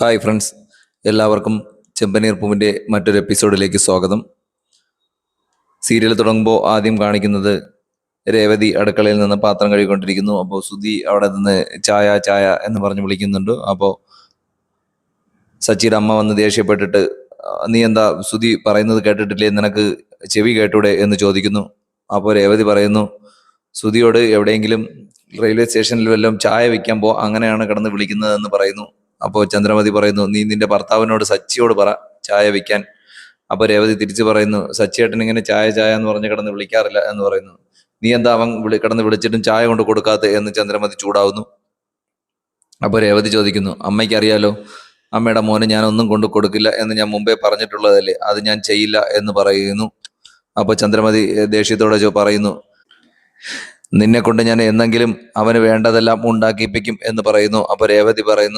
Hi friends എല്ലാവർക്കും ചെമ്പനീർ പൂവിന്റെ മറ്റൊരു എപ്പിസോഡിലേക്ക് സ്വാഗതം. സീരിയൽ തുടങ്ങുമ്പോൾ ആദ്യം കാണിക്കുന്നത് രേവതി അടുക്കളയിൽ നിന്ന് പാത്രം കഴുകിക്കൊണ്ടിരിക്കുന്നു. അപ്പോൾ സുധി അവിടെ നിന്ന് ചായ ചായ എന്ന് പറഞ്ഞ് വിളിക്കുന്നുണ്ട്. അപ്പോൾ സച്ചിയുടെ അമ്മ വന്ന് ദേഷ്യപ്പെട്ടിട്ട് നീ എന്താ സുധി പറയുന്നത് കേട്ടിട്ടില്ലേ? നിനക്ക് ചെവി കേട്ടൂടെ? എന്ന് ചോദിക്കുന്നു. അപ്പോൾ രേവതി പറയുന്നു സുധിയോട് എവിടെയെങ്കിലും റെയിൽവേ സ്റ്റേഷനിൽ വല്ലതും ചായ വയ്ക്കാൻ പോ അങ്ങനെയാണ് കിടന്ന് വിളിക്കുന്നതെന്ന് പറയുന്നു. അപ്പോൾ ചന്ദ്രമതി പറയുന്നു നീ നിന്റെ ഭർത്താവിനോട് സച്ചിയോട് പറ ചായ വെക്കാൻ. അപ്പോൾ രേവതി തിരിച്ചു പറയുന്നു സച്ചിയേട്ടൻ ഇങ്ങനെ ചായ ചായ എന്ന് പറഞ്ഞ് കിടന്ന് വിളിക്കാറില്ല എന്ന് പറയുന്നു. നീ എന്താ അവൻ വിളി കിടന്ന് വിളിച്ചിട്ടും ചായ കൊണ്ട് കൊടുക്കാത്ത? എന്ന് ചന്ദ്രമതി ചൂടാവുന്നു. അപ്പോൾ രേവതി ചോദിക്കുന്നു അമ്മയ്ക്ക് അറിയാലോ അമ്മയുടെ മോനെ ഞാൻ ഒന്നും കൊണ്ട് കൊടുക്കില്ല എന്ന് ഞാൻ മുമ്പേ പറഞ്ഞിട്ടുള്ളതല്ലേ അത് ഞാൻ ചെയ്യില്ല എന്ന് പറയുന്നു. അപ്പോൾ ചന്ദ്രമതി ദേഷ്യത്തോടെ പറയുന്നു നിന്നെ കൊണ്ട് ഞാൻ എന്നെങ്കിലും അവന് വേണ്ടതെല്ലാം ഉണ്ടാക്കിപ്പിക്കും എന്ന് പറയുന്നു. അപ്പോൾ രേവതി പറയുന്നു